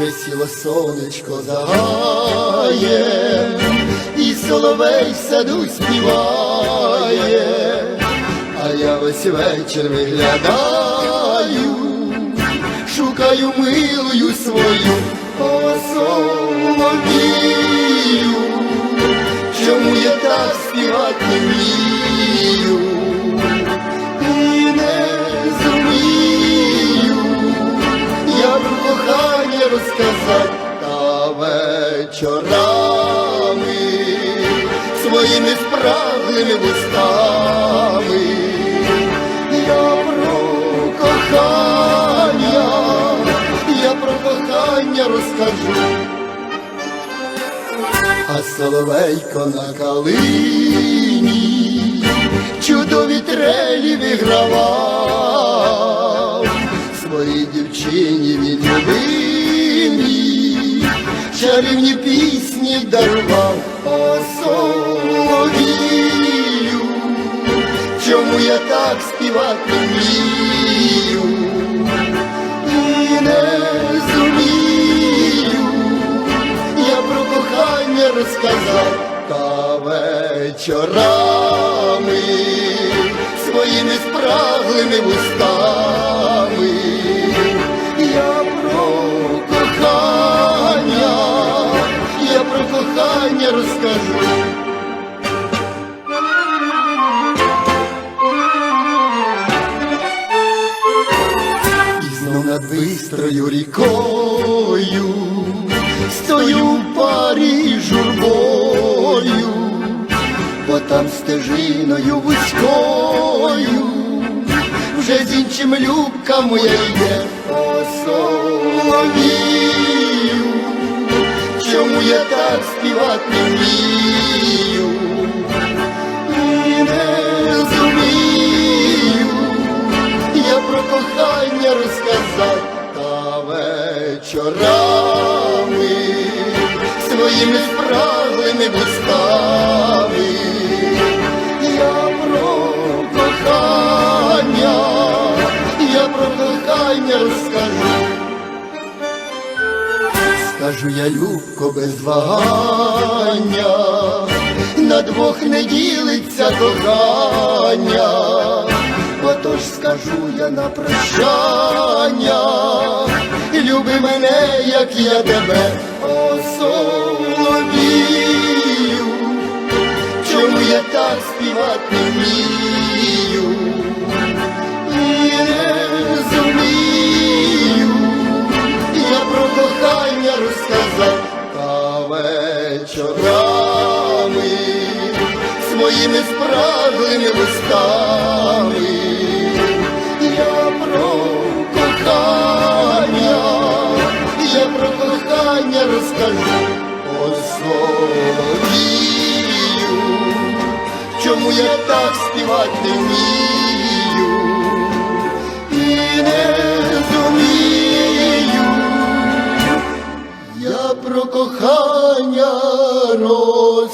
Вже сіло сонечко загає, і соловей в саду співає, а я весь вечір виглядаю, шукаю милую свою о, соловію, чому я так співати вмію вечорами своїми спраглими вустами. Я про кохання, я про кохання розкажу. А соловейко на калині чудові трелі вигравав, своїй дівчині він любимій, чарівні пісні дарував. Соловію, чому я так співати вмію? І не зумію. Я про кохання розказав. Та вечорами своїми спраглими вустами. Кохання розкажу. І над бистрою рікою стою в парі журбою, бо там стежиною вузькою вже з іншим любка моя йде О, соловію, я так співати вмію і не зумію я про кохання розказав та вечорами своїми спраглими вустами. Я про кохання, я про кохання розкажу. Скажу я любко без вагання, на двох не ділиться кохання, отож скажу я на прощання, люби мене, як я тебе, о чому я так співати вмію вечорами, своїми спраглими листами я про кохання, я про кохання розкажу о чому я так співати не вмію і не зумію, я про кохання. mañanos